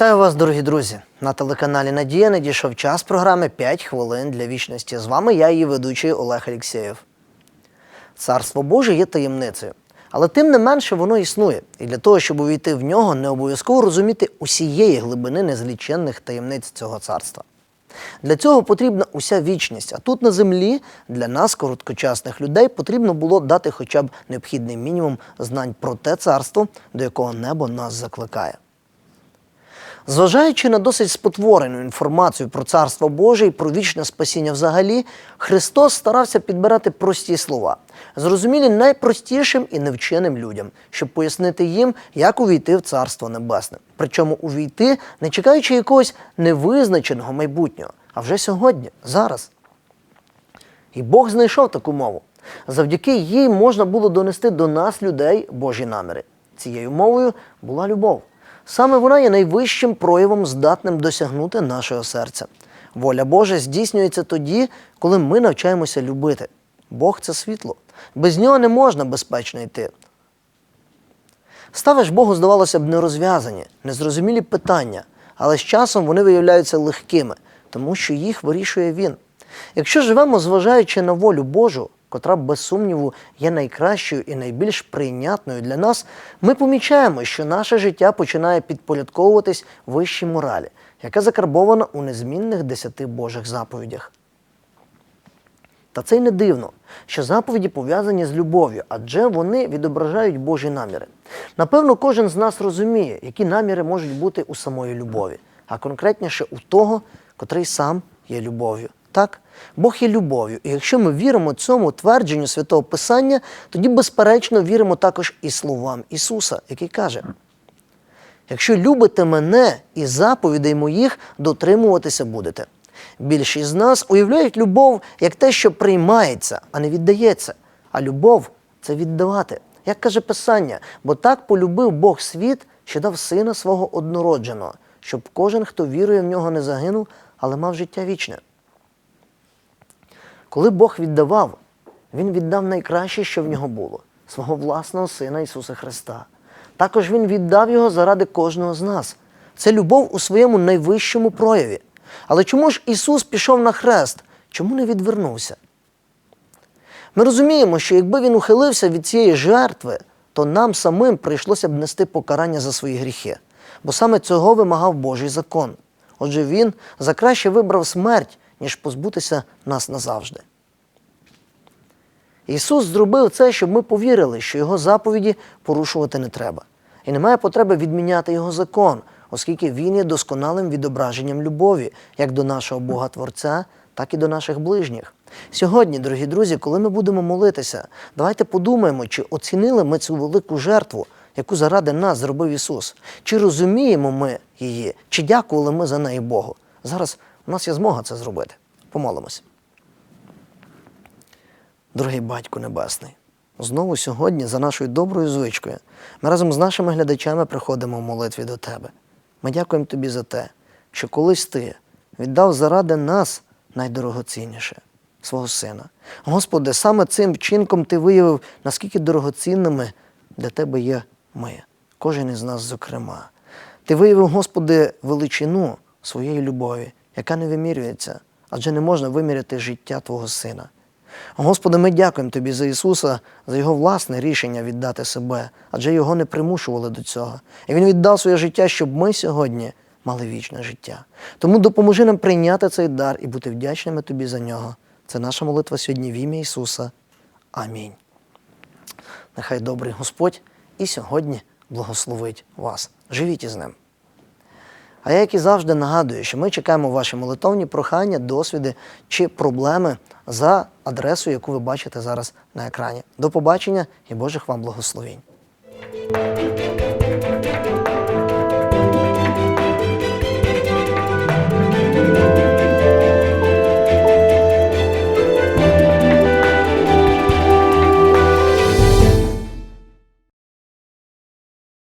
Вітаю вас, дорогі друзі! На телеканалі Надія надійшов час програми «5 хвилин для вічності. З вами я, її ведучий Олег Алєксєєв. Царство Боже є таємницею, але тим не менше воно існує. І для того, щоб увійти в нього, не обов'язково розуміти усієї глибини незліченних таємниць цього царства. Для цього потрібна уся вічність. А тут на землі для нас, короткочасних людей, потрібно було дати хоча б необхідний мінімум знань про те царство, до якого небо нас закликає. Зважаючи на досить спотворену інформацію про царство Боже і про вічне спасіння взагалі, Христос старався підбирати прості слова, зрозумілі найпростішим і невченим людям, щоб пояснити їм, як увійти в Царство Небесне. Причому увійти, не чекаючи якогось невизначеного майбутнього, а вже сьогодні, зараз. І Бог знайшов таку мову. Завдяки їй можна було донести до нас, людей, Божі наміри. Цією мовою була любов. Саме вона є найвищим проявом, здатним досягнути нашого серця. Воля Божа здійснюється тоді, коли ми навчаємося любити. Бог це світло. Без нього не можна безпечно йти. Ставиш Богу, здавалося б, нерозв'язані, незрозумілі питання, але з часом вони виявляються легкими, тому що їх вирішує Він. Якщо живемо, зважаючи на волю Божу, котра, без сумніву, є найкращою і найбільш прийнятною для нас, ми помічаємо, що наше життя починає підпорядковуватись вищій моралі, яка закарбована у незмінних десяти Божих заповідях. Та це й не дивно, що заповіді пов'язані з любов'ю, адже вони відображають Божі наміри. Напевно, кожен з нас розуміє, які наміри можуть бути у самої любові, а конкретніше у того, котрий сам є любов'ю. Так, Бог є любов'ю, і якщо ми віримо цьому твердженню святого Писання, тоді, безперечно, віримо також і словам Ісуса, який каже: Якщо любите мене і заповідей моїх, дотримуватися будете. Більшість з нас уявляють любов як те, що приймається, а не віддається. А любов це віддавати. Як каже Писання, бо так полюбив Бог світ, що дав сина свого однородженого, щоб кожен, хто вірує в нього, не загинув, але мав життя вічне. Коли Бог віддавав, Він віддав найкраще, що в нього було свого власного Сина Ісуса Христа. Також Він віддав його заради кожного з нас. Це любов у своєму найвищому прояві. Але чому ж Ісус пішов на хрест? Чому не відвернувся? Ми розуміємо, що якби він ухилився від цієї жертви, то нам самим прийшлося б нести покарання за свої гріхи, бо саме цього вимагав Божий закон. Отже, Він за краще вибрав смерть, ніж позбутися нас назавжди. Ісус зробив це, щоб ми повірили, що Його заповіді порушувати не треба. І немає потреби відміняти Його закон, оскільки Він є досконалим відображенням любові як до нашого Бога Творця, так і до наших ближніх. Сьогодні, дорогі друзі, коли ми будемо молитися, давайте подумаємо, чи оцінили ми цю велику жертву, яку заради нас зробив Ісус. Чи розуміємо ми її, чи дякували ми за неї Богу. Зараз у нас є змога це зробити. Помолимось. Дорогий Батько Небесний, знову сьогодні, за нашою доброю звичкою, ми разом з нашими глядачами приходимо в молитві до Тебе. Ми дякуємо Тобі за те, що колись Ти віддав заради нас найдорогоцінніше свого Сина. Господи, саме цим вчинком Ти виявив, наскільки дорогоцінними для Тебе є ми, кожен із нас, зокрема. Ти виявив, Господи, величину своєї любові, яка не вимірюється, адже не можна виміряти життя Твого Сина. Господи, ми дякуємо Тобі за Ісуса, за Його власне рішення віддати себе, адже Його не примушували до цього. І Він віддав своє життя, щоб ми сьогодні мали вічне життя. Тому допоможи нам прийняти цей дар і бути вдячними Тобі за нього. Це наша молитва сьогодні в ім'я Ісуса. Амінь. Нехай добрий Господь і сьогодні благословить вас. Живіть із ним. А я, як і завжди, нагадую, що ми чекаємо ваші молитовні прохання, досвіди чи проблеми за адресою, яку ви бачите зараз на екрані. До побачення і Божих вам благословінь.